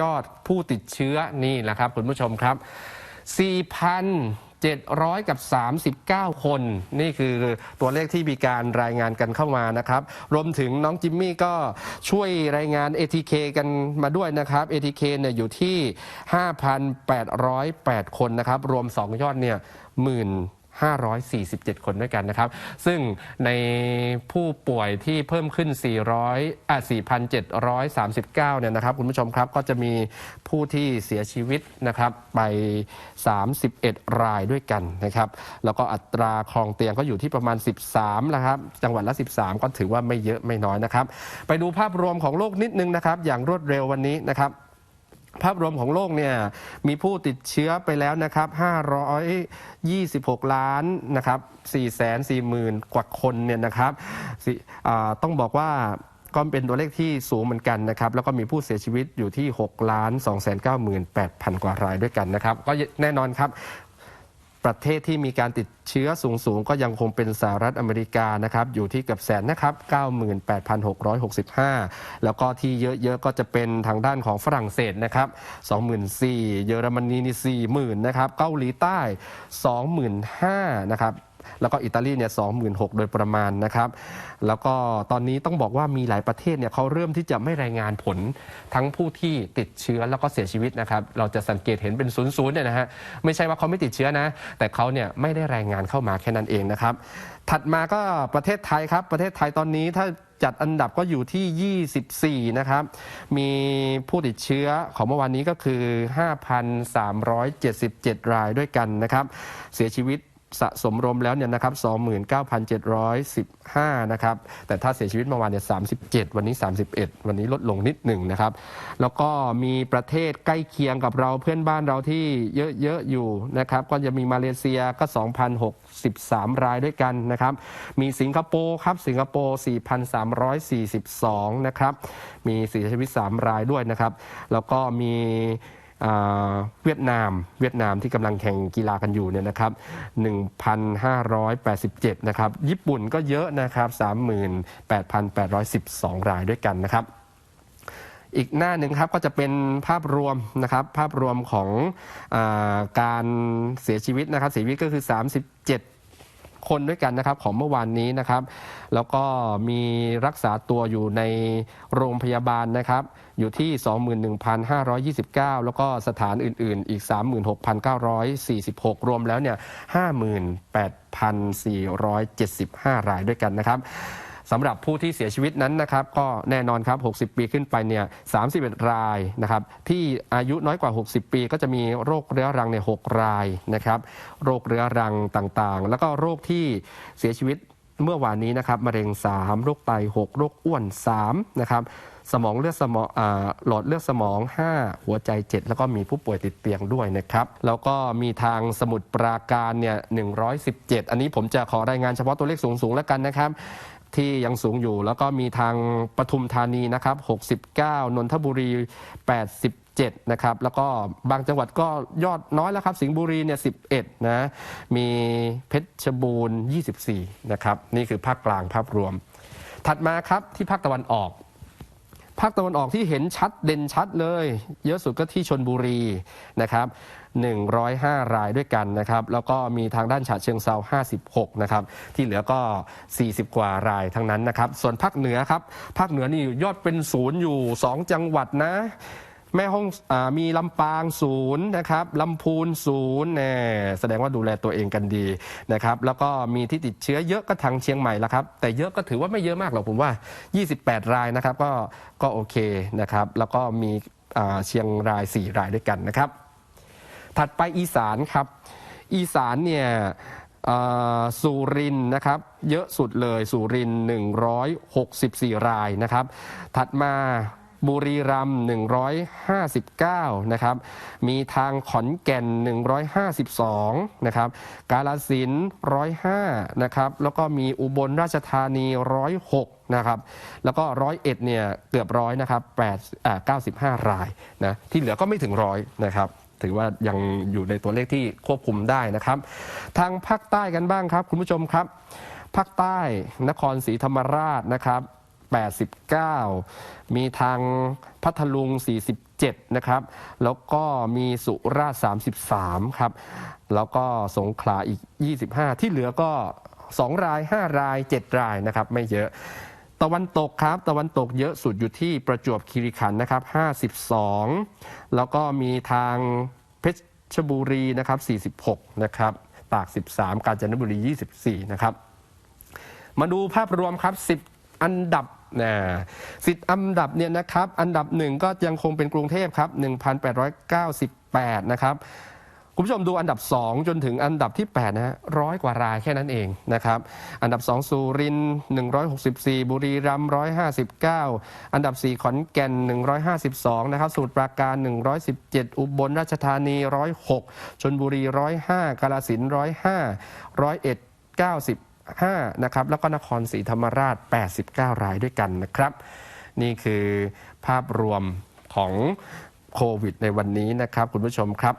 ยอดผู้ติดเชื้อนี่แหละครับคุณผู้ชมครับ 4,700 กับ 39 คน นี่คือตัวเลขที่มีการรายงานกันเข้ามานะครับ รวมถึงน้องจิมมี่ก็ช่วยรายงาน ATK กันมาด้วยนะครับ ATK เนี่ยอยู่ที่ 5,808 คนนะครับ รวม 2 ยอดเนี่ยหมื่น 547 คนด้วยกันนะครับ ซึ่งในผู้ป่วยที่เพิ่มขึ้น 400อะ4,739 เนี่ยนะครับ คุณผู้ชมครับก็จะมีผู้ที่เสียชีวิตนะครับไป 31 รายด้วยกันนะครับ แล้วก็อัตราครองเตียงก็อยู่ที่ประมาณ 13นะครับ จังหวัดละ 13 ก็ถือว่าไม่เยอะไม่น้อยนะครับ ไปดูภาพรวมของโลกนิดนึงนะครับ อย่างรวดเร็ววันนี้นะครับ ภาพรวมของโลกเนี่ยมีผู้ติดเชื้อไปแล้วนะครับ 526 ล้านนะครับ440,000 กว่าคนเนี่ยนะครับต้องบอกว่าก็เป็นตัวเลขที่สูงเหมือนกันนะครับ แล้วก็มีผู้เสียชีวิตอยู่ที่ 6 ล้าน 298,000 กว่ารายด้วยกันนะครับ ก็แน่นอนครับ ประเทศที่มีการติดเชื้อสูงสูงก็ยังคงเป็นสหรัฐอเมริกานะครับอยู่ที่เกือบแสนนะครับ 98,665 แล้วก็ที่เยอะๆก็จะเป็นทางด้านของฝรั่งเศสนะครับ24,000เยอรมนีนี่40,000นะครับเกาหลีใต้ 25,000นะครับ แล้วก็อิตาลีเนี่ย26,000โดยประมาณนะครับ แล้วก็ตอนนี้ต้องบอกว่ามีหลายประเทศเนี่ยเขาเริ่มที่จะไม่รายงานผลทั้งผู้ที่ติดเชื้อแล้วก็เสียชีวิตนะครับ เราจะสังเกตเห็นเป็นศูนย์ศูนย์เนี่ยนะฮะไม่ใช่ว่าเขาไม่ติดเชื้อนะ แต่เขาเนี่ยไม่ได้รายงานเข้ามาแค่นั้นเองนะครับ ถัดมาก็ประเทศไทยครับ ประเทศไทยตอนนี้ถ้าจัดอันดับก็อยู่ที่ 24 นะครับ มีผู้ติดเชื้อของเมื่อวานนี้ก็คือ 5,377 รายด้วยกันนะครับ เสียชีวิต สะสมรวมแล้วเนี่ยนะครับ29,715 นะครับ แต่ถ้าเสียชีวิตเมื่อวานเนี่ย 37 วันนี้ 31 วันนี้ลดลงนิดหนึ่งนะครับ แล้วก็มีประเทศใกล้เคียงกับเราเพื่อนบ้านเราที่เยอะ ๆ อยู่นะครับ ก็จะมีมาเลเซียก็ 2,063 รายด้วยกันนะครับ มีสิงคโปร์ครับ สิงคโปร์ 4,342 นะครับ มีเสียชีวิต 3 รายด้วยนะครับ แล้วก็มี เวียดนาม เวียดนามที่กำลังแข่งกีฬากันอยู่เนี่ยนะครับ 1,587 นะครับ ญี่ปุ่นก็เยอะนะครับ 38,812 รายด้วยกันนะครับอีกหน้าหนึ่งครับก็จะเป็นภาพรวมนะครับ ภาพรวมของอการเสียชีวิตนะครับเสียชีวิตก็คือ 30 คนด้วยกันนะครับของเมื่อวานนี้นะครับ แล้วก็มีรักษาตัวอยู่ในโรงพยาบาลนะครับ อยู่ที่ 21,529 แล้วก็สถานอื่น ๆ อีก 36,946 รวมแล้วเนี่ย58,475 รายด้วยกันนะครับ สำหรับผู้ที่เสียชีวิตนั้นนะครับ ก็แน่นอนครับ 60 ปีขึ้นไปเนี่ย 31 รายนะครับ ที่อายุน้อยกว่า 60 ปีก็จะมีโรคเรื้อรังในย6รายนะครับ โรคเรื้อรังต่างๆ แล้วก็โรคที่เสียชีวิตเมื่อวานนี้นะครับมะเร็ง 3 โรคไต 6 โรคอ้วน 3 นะครับ สมองเลือดสมองหลอดเลือดสมอง 5 หัวใจ 7 แล้วก็มีผู้ป่วยติดเตียงด้วยนะครับ แล้วก็มีทางสมุดปราการเนี่ย 117 อันนี้ผมจะขอรายงานเฉพาะตัวเลขสูงๆแล้วกันนะครับ ที่ยังสูงอยู่ แล้วก็มีทางปทุมธานีนะครับ 69 นนทบุรี 87 นะครับ แล้วก็บางจังหวัดก็ยอดน้อยแล้วครับ สิงห์บุรีเนี่ย 11 นะ มีเพชรบูรณ์ 24 นะครับ นี่คือภาคกลางภาพรวม ถัดมาครับที่ภาคตะวันออกภาคตะวันออกที่เห็นชัดเด่นชัดเลย เยอะสุดก็ที่ชนบุรีนะครับ 105 รายด้วยกันนะครับ แล้วก็มีทางด้านฉะเชิงเซา56 นะครับ ที่เหลือก็ 40 กว่ารายทั้งนั้นนะครับ ส่วนภาคเหนือครับ ภาคเหนือนี่ยอดเป็นศูนย์อยู่ 2 จังหวัดนะแม่ห้องอมีลำปางศูนย์นะครับลำพูนศูนย์แน่แสดงว่าดูแลตัวเองกันดีนะครับ แล้วก็มีที่ติดเชื้อเยอะก็ทางเชียงใหม่ละครับ แต่เยอะก็ถือว่าไม่เยอะมากหรอกผมว่า 28 รายนะครับ ก็ก็โอเคนะครับ แล้วก็มีเชียงราย 4 รายด้วยกันนะครับ ถัดไปอีสานครับ อีสานเนี่ยสุรินนะครับ เยอะสุดเลยสุรินทร์164 รายนะครับ ถัดมาบุรีรัมย์159 นะครับ มีทางขอนแก่น 152 นะครับ กาลสิน105 นะครับ แล้วก็มีอุบลราชธานี 106 นะครับ แล้วก็ร้อยเอ็ดเนี่ย เกือบร้อยนะครับ8อ่า95 รายนะ ที่เหลือก็ไม่ถึงร้อยนะครับ ถือว่ายังอยู่ในตัวเลขที่ควบคุมได้นะครับ ทางภาคใต้กันบ้างครับ คุณผู้ชมครับภาคใต้นครศรีธรรมราชนะครับ 89 มีทางพัทลุง 47 นะครับ แล้วก็มีสุราษฎร์ 33 ครับ แล้วก็สงขลาอีก 25 ที่เหลือก็ 2 ราย 5 ราย 7 รายนะครับ ไม่เยอะ ตะวันตกครับ ตะวันตกเยอะสุดอยู่ที่ประจวบคีรีขันธ์นะครับ 52 แล้วก็มีทางเพชรบุรีนะครับ 46 นะครับ ตาก 13 กาญจนบุรี 24 นะครับ มาดูภาพรวมครับ 10 อันดับนะสิอันดับเนี่ยนะครับ อันดับหนึ่งก็ยังคงเป็นกรุงเทพครับ 1,898 นะครับ คุณผู้ชมดูอันดับ 2 จนถึงอันดับที่8นะฮะร้อยกว่ารายแค่นั้นเองนะครับอันดับ 2 สุรินทร์164 บุรีรัมย์159 อันดับ 4 ขอนแก่น 152นะครับสมุทรปราการ 117 อุบลราชธานี 106ชนบุรี 105กาฬสินธุ์105 101 95นะครับแล้วก็นครศรีธรรมราช 89 รายด้วยกันนะครับ นี่คือภาพรวมของโควิดในวันนี้นะครับ คุณผู้ชมครับ